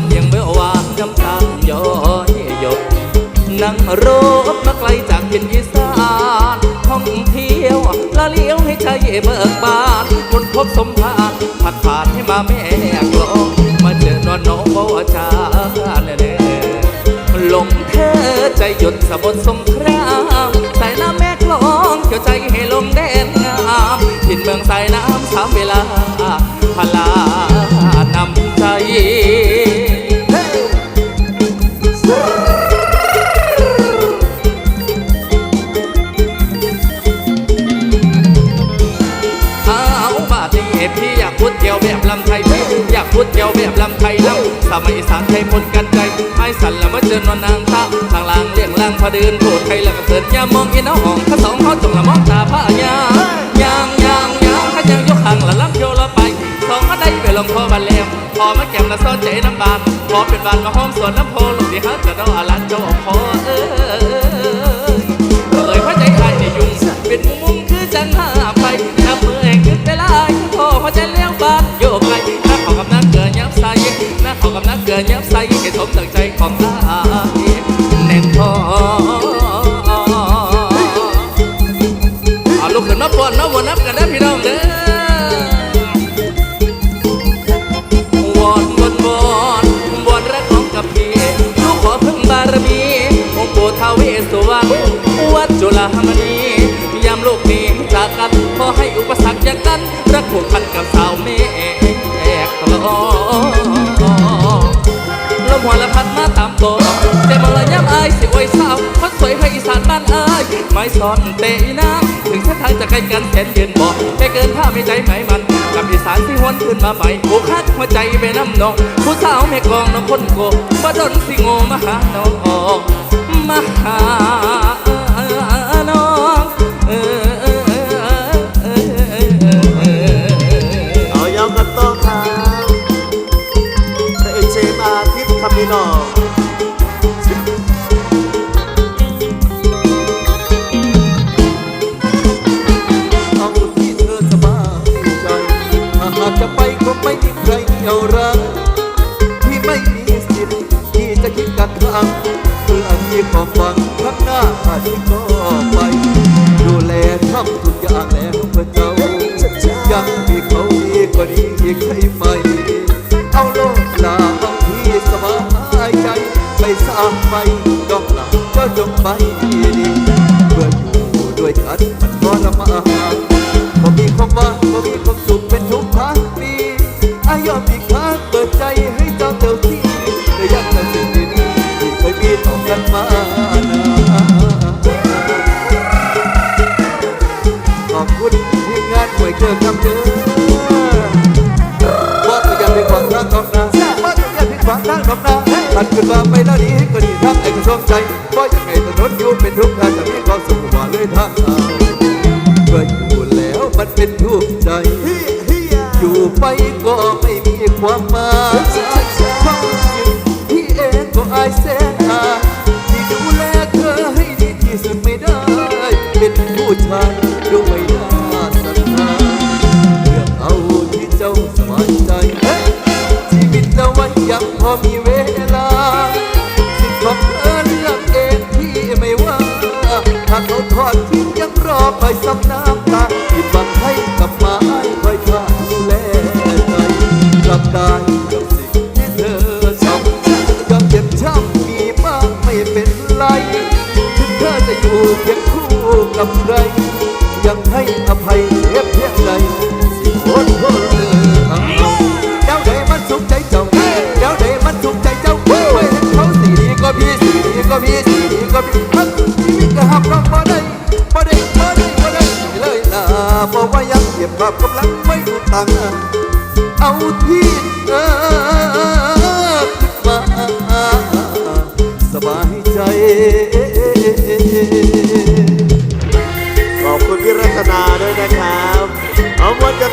ำเนียงเมื่อวานน้ำตาย้อยหยดนั่งรถมาไกลจากถิ่นอีสานท่องเที่ยวละเลี้ยวให้ใจเบิกบานคนพบสมภารผัดผ่านให้มาแม่กลองมาเจอนอนน้องบ่ว่าจาแน่ๆลงเธอใจหยุดสะบดสงครามใส่น้ำแม่กลองเกี่ยวใจให้ลงแดนงามถิ่นเมืองสายน้ำสามเวลาพลา ลำสมัยอีสานไทยพนกันใจไอ้สันละมาเจอวันนางตาทางล่างเลี้ยงล่างพอเดินพูดไทยแล้วก็เกิดยามมองอีน้อาห้องข้าสองเขาจงละมองตาผ้ายายางยางยางข้ายังยกหางละลับโยละไปสองเขาได้ไปลงคอบันเลมพอมาแก้มละซ่อนใจน้ำบานพอเป็นบานมาหอมสวนน้ำโพลงที่ฮักกระดออลันเจ้าพอเออ ส่ให้สมตั้งใจของน้าแน่นพอเอาลูกขึ้นมาปวนมาวนนับกันนะพี่น้องเด้อวอนวอนวอนวอนรักของกับพี่ลูกขอพึ่งบารมีองค์ปู่ท้าวเวสสุวรรณวัดจุฬามณียามโลกนี้จากกันขอให้อุปสรรคอย่างนั้นรักผูกพันกับสาวเม หัวละพัดมาตามตัวแต่มอลย้ำอายสิอวยสาวคนสวยให้อีสานบ้านอายไม่สอนเตะน้ำถึงเส้นทางจะไกลกันแสนยืนบอกแค่เกินผ้าไม่ใจไหมมันกับอีสานที่หวนขึ้นมาใหม่โอ้คัดหัวใจไปน้ำนองผู้สาวแม่กองน้องคนโกมาดนสิโงมาหาน้อง พี่น้องเอาที่เธอสบายใจถ้าหากจะไปคงไม่มีใครเอารักที่ไม่มีสิทธิ์ที่จะคิดกักขังเพื่อที่ความฝันข้างหน้าที่ก็ไป ดูแลทำทุกอย่างแล้วเพื่อเจ้ายังมีเขาดีกว่านี้อีกใช่ไไปสร้างไฟดอกหลังเจ้าจงไปดีเพื่ออยู่ด้วยกันมันทรมานบ่มีความหว่างบ่มีความสุขเป็นทุกทางนี้อายอมอีกครั้งเปิดใจให้เจ้าเต็มที่แต่ยังแต่สิ่งดีๆที่เคยมีต่อกันมานะขอบคุณทีมงานหวยเจอคำเจอว่าตัวอย่างเป็นความรักของนาว่าตัวอย่างเป็นความรักของนา ทันขึ้นมาไปแล้วนี้ก็ดีทั้งไอ้กระทรวงใจว่าอย่างไงถนนอยู่เป็นทุกข์ทางจะมีความสุขกว่าเลยทางเราเมื่ออยู่แล้วมันเป็นทุกข์ใจ อยู่ไปก็ไม่มีความหมาย ยังรอคอยซ้ำน้ำตาผิดหวังให้กลับมาให้คอยท่าดูแลใจกลับได้กับสิ่งที่เธอทำยังเจ็บช้ำมีมากไม่เป็นไรถึงเธอจะอยู่เคียงคู่กับใครยังให้อภัยเทียบเพียงใดสิโคตรโคตรเลยทั้งเราเจ้าใดมันสุขใจเจ้าเจ้าใดมันสุขใจเจ้าเว้ยเขาสีดีก็พี่สีดีก็พี่สีดีก็พี่ฮักชีวิตก็หักเราบ่ได้ อบกำลังไม่ฟูตังเอาที่เออมาสบายใจ ขอบคุณพี่รัตนาด้วยนะครับ เอาวันกัน